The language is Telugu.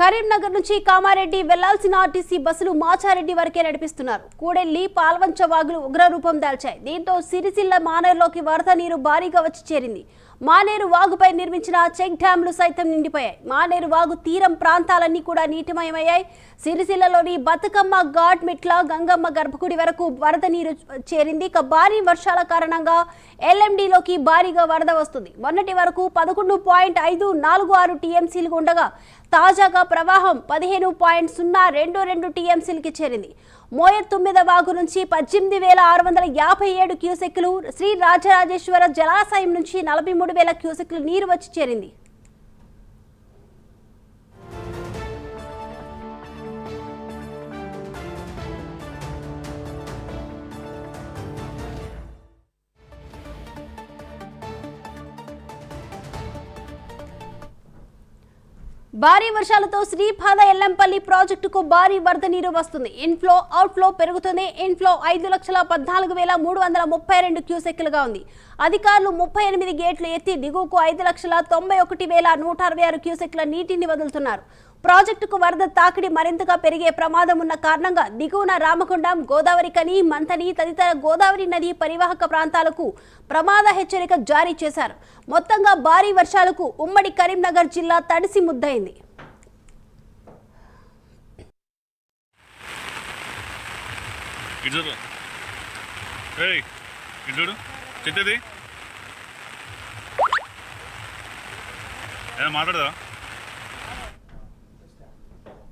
కరీంనగర్ నుంచి కామారెడ్డి వెళ్ళాల్సిన ఆర్టీసీ బస్సులు మాచారెడ్డి వరకే నడిపిస్తున్నారు. కూడెల్లి పాల్వంచ వాగులు ఉగ్రరూపం దాల్చాయి. దీంతో సిరిసిల్ల మానేరులోకి వరద నీరు భారీగా వచ్చి చేరింది. మానేరు వాగుపై నిర్మించిన చెక్ డ్యాంలు సైతం నిండిపోయాయి. మానేరు వాగు తీరం ప్రాంతాలన్నీ కూడా నీటిమయమయ్యాయి. సిరిసిల్లలోని బతుకమ్మ ఘాట్ మిట్ల గంగమ్మ గర్భగుడి వరకు వరద నీరు చేరింది. ఇక భారీ వర్షాల కారణంగా ఎల్ఎండిలోకి భారీగా వరద వస్తుంది. మొన్నటి వరకు పదకొండు పాయింట్ ఐదు నాలుగు ఆరు టీఎంసీలు ఉండగా తాజాగా ప్రవాహం పదిహేను పాయింట్ సున్నా రెండు రెండు టీఎంసీలకి చేరింది. మోయర్ తొమ్మిద వాగు నుంచి పద్దెనిమిది వేల ఆరు వందల యాభై ఏడు క్యూసెక్లు శ్రీ రాజరాజేశ్వర జలాశయం నుంచి నలభై మూడు వేల క్యూసెక్లు నీరు వచ్చి చేరింది. భారీ వర్షాలతో శ్రీపాద ఎల్లంపల్లి ప్రాజెక్టుకు భారీ వరద నీరు వస్తుంది. ఇన్ఫ్లో అవుట్ఫ్లో పెరుగుతుంది ఇన్ఫ్లో ఐదు లక్షల పద్నాలుగు వేల మూడు వందల ముప్పై రెండు క్యూసెక్లుగా ఉంది. అధికారులు ముప్పై ఎనిమిది గేట్లు ఎత్తి దిగువకు ఐదు లక్షల తొంభై ఒకటి వేల నూట అరవై ఆరు క్యూసెక్ల నీటిని వదులుతున్నారు. ప్రాజెక్టుకు వరద తాకిడి మరింతగా పెరిగే ప్రమాదం ఉన్న కారణంగా దిగువన రామకొండం గోదావరి కని మంతని తదితర గోదావరి నది పరివాహక ప్రాంతాలకు ప్రమాద హెచ్చరిక జారీ చేశారు. మొత్తంగా భారీ వర్షాలకు ఉమ్మడి కరీంనగర్ జిల్లా తడిసి ముద్దయింది. మాట్లాడదా?